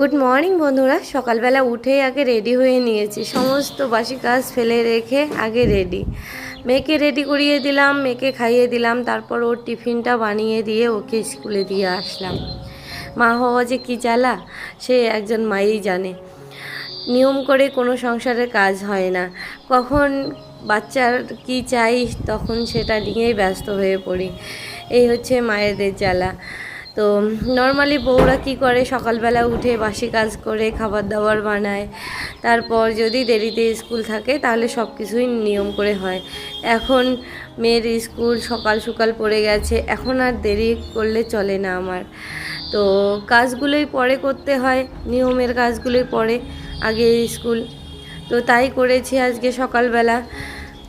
Good morning বন্ধুরা। সকালবেলা উঠেই আগে রেডি হয়ে নিয়েছি। সমস্ত বাসি কাজ ফেলে রেখে আগে রেডি মেয়েকে রেডি করিয়ে দিলাম, মেয়েকে খাইয়ে দিলাম, তারপর ওর টিফিনটা বানিয়ে দিয়ে ওকে স্কুলে দিয়ে আসলাম। মা হওয়া যে কী জ্বালা, সে একজন মাই জানে। নিয়ম করে কোনো সংসারের কাজ হয় না। কখন বাচ্চার কি চাই, তখন সেটা নিয়েই ব্যস্ত হয়ে পড়ি। এই হচ্ছে মায়েদের জ্বালা। তো নর্মালি বউরা কি করে? সকালবেলা উঠে বাসি কাজ করে, খাবার দাবার বানায়। তারপর যদি দেরিতে স্কুল থাকে, তাহলে সব কিছুই নিয়ম করে হয়। এখন মেয়ের স্কুল সকাল সকাল পড়ে গেছে, এখন আর দেরি করলে চলে না আমার। তো কাজগুলোই পরে করতে হয়, নিয়মের কাজগুলোই পরে, আগে স্কুল। তো তাই করেছি আজকে সকালবেলা।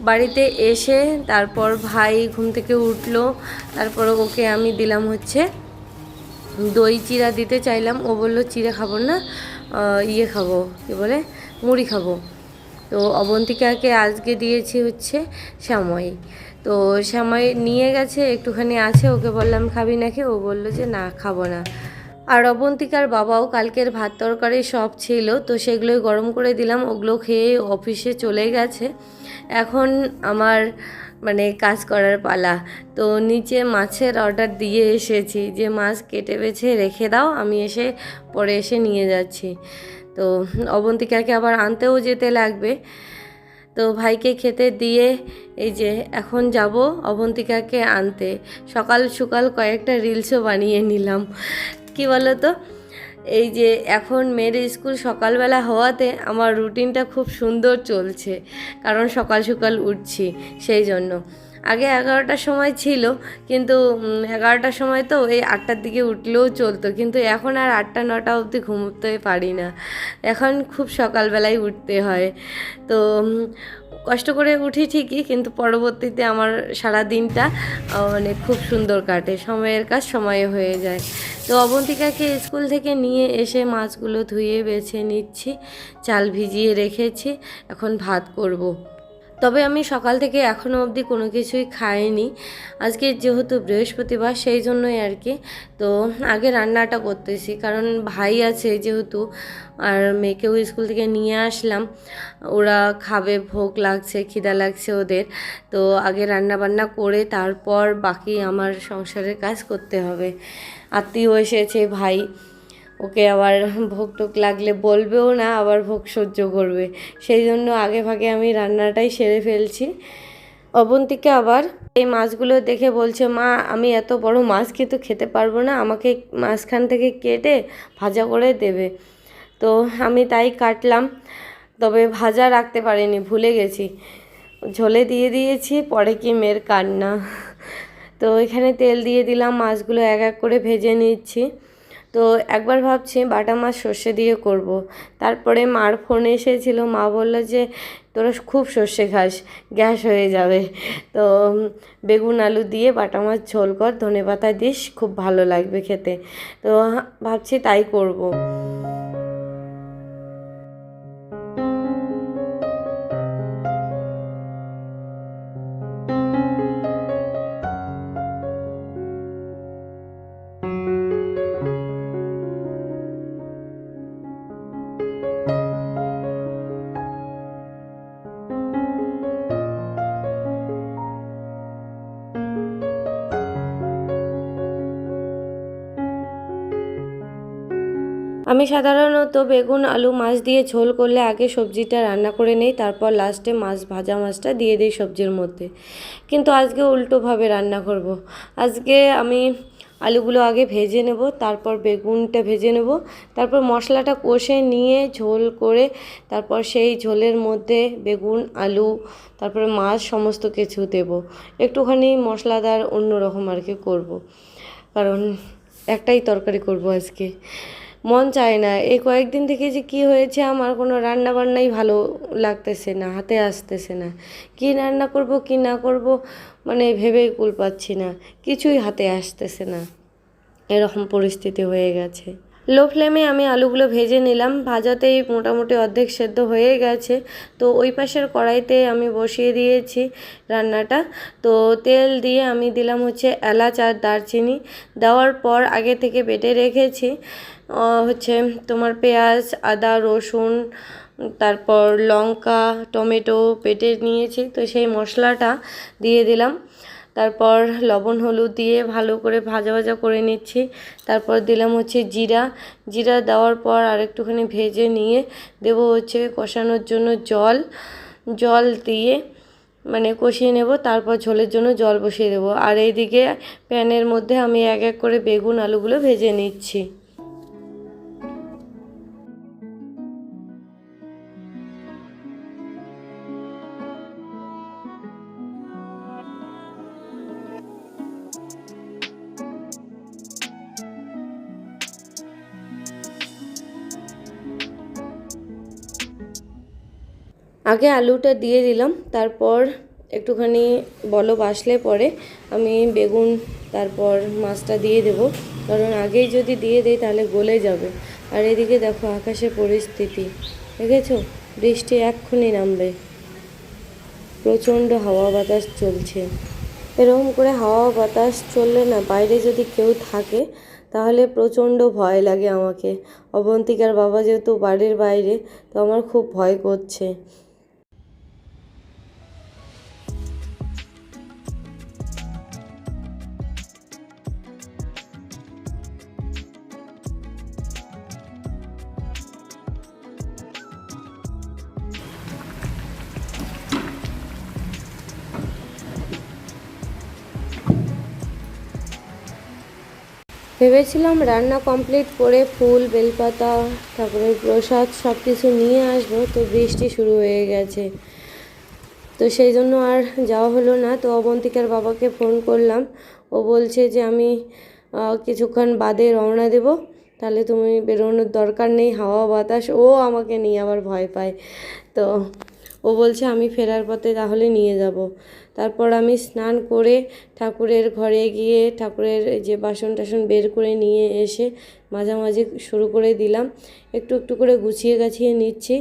বাড়িতে এসে তারপর ভাই ঘুম থেকে উঠল, তারপর ওকে আমি দিলাম হচ্ছে দই চিরা দিতে চাইলাম। ও বলল, চিড়ে খাব না ইয়ে খাব, কী বলে, মুড়ি খাব। তো অবন্তিকাকে আজকে দিয়েছি হচ্ছে শ্যামই। তো শ্যামই নিয়ে গেছে, একটুখানি আছে, ওকে বললাম, খাবি নাকি? ও বলল যে, না, খাব না। আর অবন্তিকার বাবাও কালকের ভাত তরকারি সব ছিল, তো সেগুলোই গরম করে দিলাম। ওগুলো খেয়ে অফিসে চলে গেছে। এখন আমার মানে কাজ করার পালা। তো নিচে মাছের অর্ডার দিয়ে এসেছি যে, মাছ কেটে বেছে রেখে দাও, আমি এসে পরে এসে নিয়ে যাচ্ছি। তো অবন্তিকাকে আবার আনতেও যেতে লাগবে। তো ভাইকে খেতে দিয়ে এই যে এখন যাব অবন্তিকাকে আনতে। সকাল সকাল কয়েকটা রিলসও বানিয়ে নিলাম। কি বলো তো এই যে এখন মেয়ের স্কুল সকালবেলা হওয়াতে আমার রুটিনটা খুব সুন্দর চলছে, কারণ সকাল সকাল উঠছি, সেই জন্য। আগে এগারোটার সময় ছিল, কিন্তু এগারোটার সময় তো এই আটটার দিকে উঠলেও চলতো, কিন্তু এখন আর আটটা, নটা অবধি ঘুমোতে পারি না। এখন খুব সকালবেলায় উঠতে হয়। তো কষ্ট করে উঠি ঠিকই, কিন্তু পরবর্তীতে আমার সারা দিনটা মানে খুব সুন্দর কাটে, সময়ের কাজ সময়ে হয়ে যায়। তো অবন্তিকাকে স্কুল থেকে নিয়ে এসে মাছগুলো ধুয়ে বেছে নিচ্ছি, চাল ভিজিয়ে রেখেছি, এখন ভাত করব। তবে আমি সকাল থেকে এখনও অবধি কোনো কিছুই খাইনি। আজকে যেহেতু বৃহস্পতিবার, সেই জন্যই আর কি। তো আগে রান্নাটা করতেছি, কারণ ভাই আছে যেহেতু, আর মেয়েকেও স্কুল থেকে নিয়ে আসলাম। ওরা খাবে, ভোগ লাগছে, খিদা লাগছে ওদের। তো আগে রান্না বান্না করে তারপর বাকি আমার সংসারের কাজ করতে হবে। আত্মীয় এসেছে, ভাই। ওকে আবার ভোগ টোক লাগলে বলবেও না, আবার ভোগ সহ্য করবে। সেই জন্য আগে ভাগে আমি রান্নাটাই সেরে ফেলছি। অবন্তিকে আবার এই মাছগুলো দেখে বলছে, মা, আমি এত বড় মাছ কিন্তু খেতে পারব না? আমাকে মাঝখান থেকে কেটে ভাজা করে দেবে। তো আমি তাই কাটলাম, তবে ভাজা রাখতে পারিনি, ভুলে গেছি। ঝোলে দিয়ে দিয়েছি, পরে কি মেয়ের কান্না। তো এখানে তেল দিয়ে দিলাম, মাছগুলো এক এক করে ভেজে নিচ্ছি। তো একবার ভাবছি বাটা মাছ সর্ষে দিয়ে করব। তারপরে মার ফোন এসেছিল, মা বলল যে, তোরা খুব সর্ষে খাস, গ্যাস হয়ে যাবে তো বেগুন আলু দিয়ে বাটা মাছ ঝোল কর ধনে পাতা দিস, খুব ভালো লাগবে খেতে তো ভাবছি তাই করব। আমি সাধারণত বেগুন, আলু, মাছ দিয়ে ঝোল করলে আগে সবজিটা রান্না করে নেই, তারপর লাস্টে মাছ, ভাজা মাছটা দিয়ে দিই সবজির মধ্যে। কিন্তু আজকে উল্টোভাবে রান্না করব। আজকে আমি আলুগুলো আগে ভেজে নেব, তারপর বেগুনটা ভেজে নেব, তারপর মশলাটা কষে নিয়ে ঝোল করে, তারপর সেই ঝোলের মধ্যে বেগুন, আলু, তারপরে মাছ সমস্ত কিছু দেব। একটুখানি মশলাদার অন্যরকম আর কি করব। কারণ একটাই তরকারি করব আজকে। মন চায় না। এই কয়েকদিন থেকে যে কি হয়েছে আমার কোনো রান্না বান্নাই ভালো লাগতেছে না, হাতে আসতেছে না। কি রান্না করব, কি না করব মানে ভেবেই কুল পাচ্ছি না। কিছুই হাতে আসতেছে না। এরকম পরিস্থিতি হয়ে গেছে। লো ফ্লেমে আমি আলুগুলো ভেজে নিলাম। ভাজাতেই মোটামুটি অর্ধেক সেদ্ধ হয়ে গেছে। তো ওই পাশের কড়াইতে আমি বসিয়ে দিয়েছি রান্নাটা। তো তেল দিয়ে আমি দিলাম হচ্ছে এলাচ আর দারচিনি। দেওয়ার পর আগে থেকে বেটে রেখেছি। হচ্ছে তোমার পেঁয়াজ, আদা, রসুন, তারপর লঙ্কা, টমেটো পেটে নিয়েছি। তো সেই মশলাটা দিয়ে দিলাম। তারপর লবণ, হলুদ দিয়ে ভালো করে ভাজা ভাজা করে নিচ্ছি। তারপর দিলাম হচ্ছে জিরা। জিরা দেওয়ার পর আরেকটুখানি ভেজে নিয়ে দেব হচ্ছে কষানোর জন্য জল। জল দিয়ে মানে কষিয়ে নেব, তারপর ঝোলের জন্য জল বসিয়ে দেবো। আর এইদিকে প্যানের মধ্যে আমি এক এক করে বেগুন আলুগুলো ভেজে নিচ্ছি। আগে আলুটা দিয়ে দিলাম, তারপর একটুখানি বলব আসলে পরে আমি বেগুন, তারপর মাছটা দিয়ে দেব। কারণ আগেই যদি দিয়ে দেই তাহলে গলে যাবে। আর এদিকে দেখো আকাশের পরিস্থিতি, দেখেছ? বৃষ্টি এক্ষুনি নামবে। প্রচণ্ড হাওয়া বাতাস চলছে। এরকম করে হাওয়া বাতাস চললে না বাইরে যদি কেউ থাকে, তাহলে প্রচণ্ড ভয় লাগে আমাকে। অবন্তিকার বাবা যেহেতু বাড়ির বাইরে, তো আমার খুব ভয় করছে। ভেবেছিলাম রান্না কমপ্লিট করে ফুল, বেলপাতা, ঠাকুরের প্রসাদ সব কিছু নিয়ে আসব, তো বৃষ্টি শুরু হয়ে গেছে। তো সেই জন্য আর যাওয়া হলো না, তো অবন্তিকার বাবাকে ফোন করলাম। ও বলছে যে আমি কিছুক্ষণ বাদে রওনা দেব। তাহলে তুমি বেরোনোর দরকার নেই, হাওয়া বাতাস, ও আমাকে নিয়ে আবার ভয় পায়। তো ও বলছে, আমি ফেরার পথে তাহলে নিয়ে যাব। তারপর আমি স্নান করে ঠাকুরের ঘরে গিয়ে ঠাকুরের যে বাসন টাসন বের করে নিয়ে এসে মাঝামাঝি শুরু করে দিলাম। একটু একটু করে গুছিয়ে গাছিয়ে নিচ্ছি।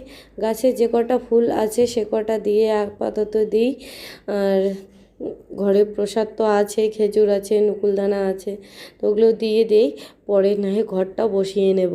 গাছে যে কটা ফুল আছে সে কটা দিয়ে আপাতত দিই। আর ঘরে প্রসাদ তো আছে, খেজুর আছে, নকুলদানা আছে, তো ওগুলো দিয়ে দেই। পরে না হয় ঘরটা বসিয়ে নেব।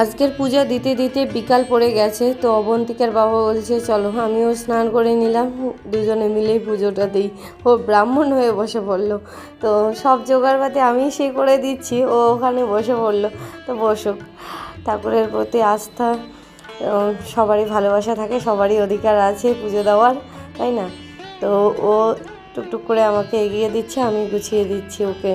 আজকের পূজা দিতে দিতে বিকাল পড়ে গেছে, তো অবন্তিকার বাবা বলছে, চলো, আমিও স্নান করে নিলাম। দুজনে মিলেই পুজোটা দিই। ও ব্রাহ্মণ হয়ে বসে পড়ল। তো সব জোগাড়পাতি আমি সেই করে দিচ্ছি, ও ওখানে বসে পড়ল। তো বসুক। ঠাকুরের প্রতি আস্থা সবারই ভালোবাসা থাকে, সবারই অধিকার আছে পুজো দেওয়ার, তাই না? তো ও টুকটুক করে আমাকে এগিয়ে দিচ্ছে, আমি গুছিয়ে দিচ্ছি ওকে।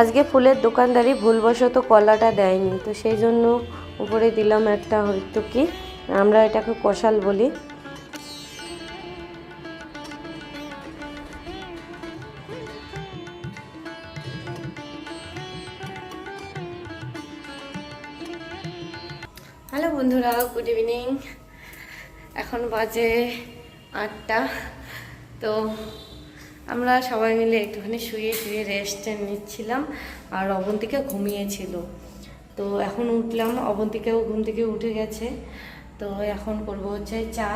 আজকে ফুলের দোকানদারি ভুলবশত কলাটা দেয়নি, তো সেই জন্য উপরে দিলাম একটা হয়তো কি, আমরা এটাকে কষাল বলি। হ্যালো বন্ধুরা, গুড ইভিনিং। এখন বাজে আটটা, তো আমরা সবাই মিলে একটুখানি শুয়ে শুয়ে রেস্ট নিচ্ছিলাম আর অবন্তিকা ঘুমিয়েছিল। তো এখন উঠলাম, অবন্তিকাও ঘুম থেকে উঠে গেছে। তো এখন করব হচ্ছে চা।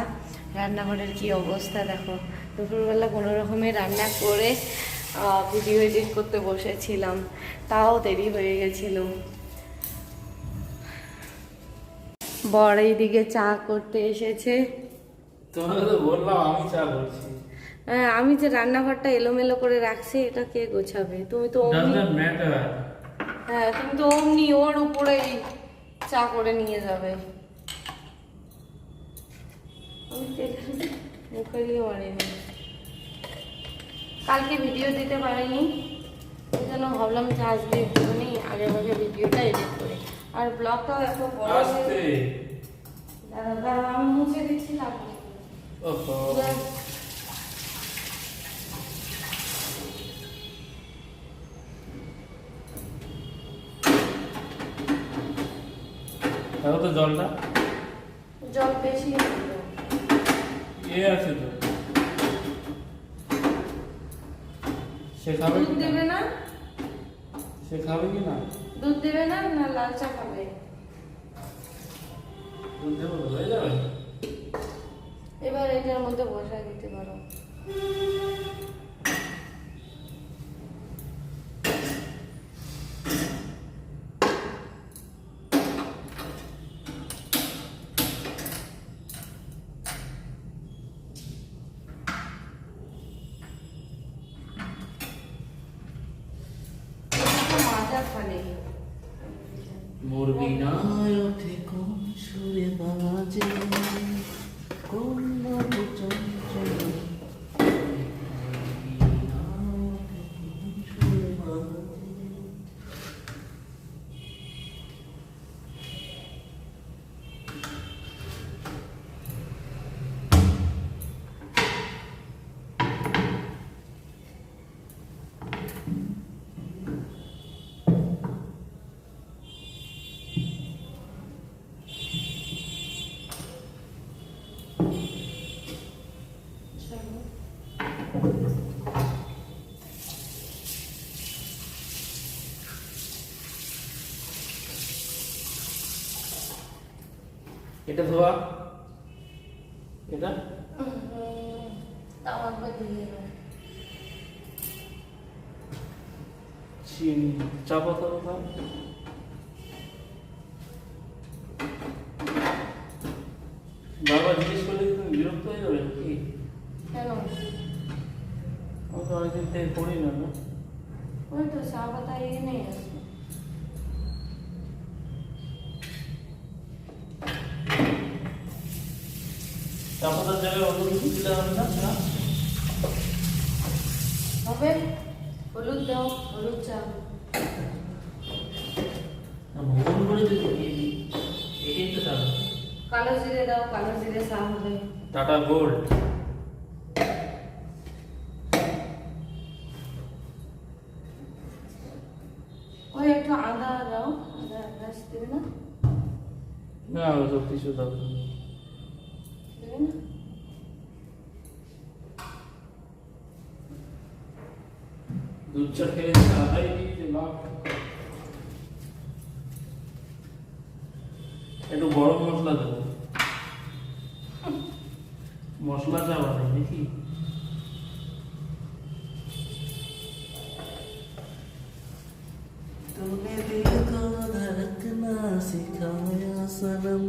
রান্নাঘরের কি অবস্থা দেখো। দুপুরবেলা কোনো রকমের রান্না করে ভিডিও এডিট করতে বসেছিলাম। তাও দেরি হয়ে গেছিল। বর এইদিকে চা করতে এসেছে। তোমাকে তো বললাম আমি চা করছি। আমি যে রান্নাঘরটা এলোমেলো করে রাখছি এটা কে গোছাবে? তুমি তো হ্যাঁ তুমি তো অমনি ওর উপরে চা করে নিয়ে যাবে। কালকে ভিডিও দিতে পারিনি ওই জন্য ভাবলাম যে আজকে একটুখানি আগে ভাগে ভিডিওটা এডিট করে। আর ব্লগটাও এত বড় হয়ে- দাঁড়া, আমি মুছে দিচ্ছিলাম ওহো। তো জলটা? জল বেশি। এ আছে তো। সে খাবে দুধ দেবে না? সে খাবে কি না দুধ দেবে না না লাল চা খাবে? দুধ দেবো হয়ে যাবে? এবার এটার মধ্যে বসা দিতে পারো। এটা মোর বিনায় কোন সুরে বাজে। কোন এটা ধোয়া এটা তাও একবার দিয়ে দাও। চিনি চা পাতা কোথায় বাবা জিজ্ঞেস করলে কি তুমি বিরক্ত হয়ে যাবে কি কেন আমি তো অনেকদিন থেকে পড়ি না না ওই তো চা পাতা এনে আছে চা জায়গায় অন্য কিছু দিলে হবে না না? হবে। হলুদ দাও হলুদ চা। না, ভুল করে দিতে এটাই তো কালো জিরে দাও কালো জিরে চা হবে। টাটা গোল্ড। ওই একটু আদা দাও আদা গাছ দেবে না? না ওসব কিছু দরকার নেই। দেবে না দুধ চা খেয়ে চাটাই দিয়েছে বাপ একটু গরম মশলা দেবো মশলা চা বানাই নাকি तूने दिल को धड़कना सिखाया सनम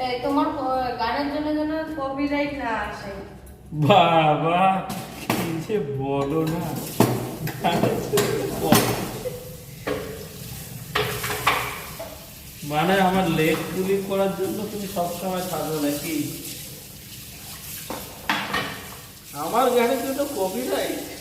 এই তোমার ক- গানের জন্য যেন কপিরাইট না আসে বাবা কি যে বলো না। মানে আমার লেগ গুলি করার জন্য তুমি সবসময় থাকো নাকি? আমার গানের জন্য কপিরাইট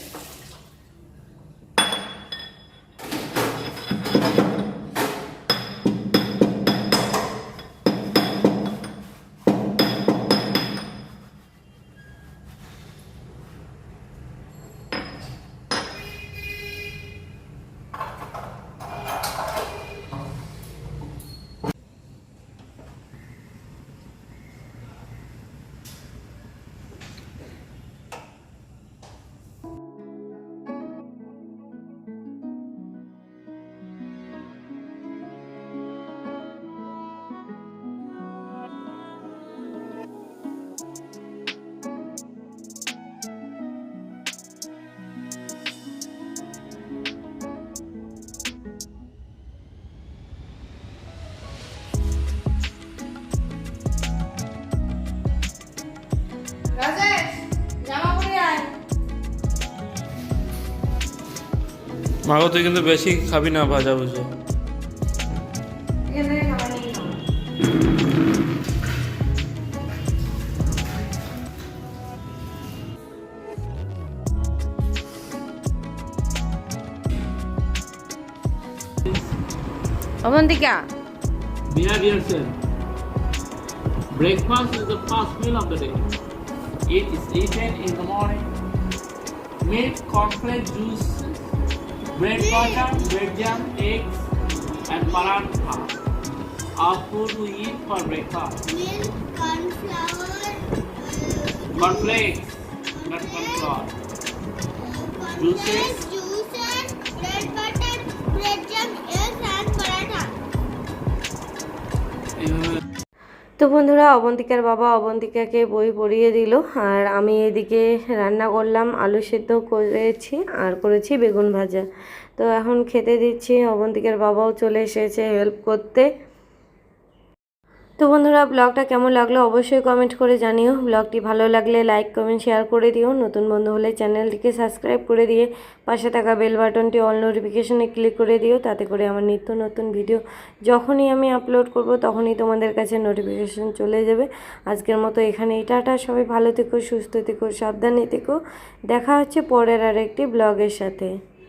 মাগো তুই কিন্তু বেশি খাবি না ভাজা বুঝো অবন্তিকা। বিয়ার ইয়ারসেল breakfast is the first meal of the day It is eaten in the morning. Milk, cornflakes, juice, bread butter, bread jam, eggs, and paratha are food we eat for breakfast. Milk, cornflour, uh, cornflakes, not cornflour. Uh, Juices, juices, bread butter, bread jam, eggs, and paratha. Uh, তো বন্ধুরা, অবন্তিকার বাবা অবন্তিকাকে বই পড়িয়ে দিল, আর আমি এদিকে রান্না করলাম, আলু সেদ্ধ করেছি আর করেছি বেগুন ভাজা। তো এখন খেতে দিচ্ছি, অবন্তিকার বাবাও চলে এসেছে হেল্প করতে। তো বন্ধুরা, ব্লগটা কেমন লাগল অবশ্যই কমেন্ট করে জানিও। ব্লগটি ভালো লাগলে লাইক কমেন্ট শেয়ার করে দিও। নতুন বন্ধু হলে চ্যানেলটিকে সাবস্ক্রাইব করে দিয়ে পাশে থাকা বেল বাটনটি অল নোটিফিকেশনে ক্লিক করে দিও। তাতে করে আমার নিত্য নতুন ভিডিও যখনই আমি আপলোড করব, তখনই তোমাদের কাছে নোটিফিকেশন চলে যাবে। আজকের মতো এখানেই টাটা। সবাই ভালো থেকো, সুস্থ থেকো, সাবধানে থেকো। দেখা হচ্ছে পরের আর একটি ব্লগের সাথে।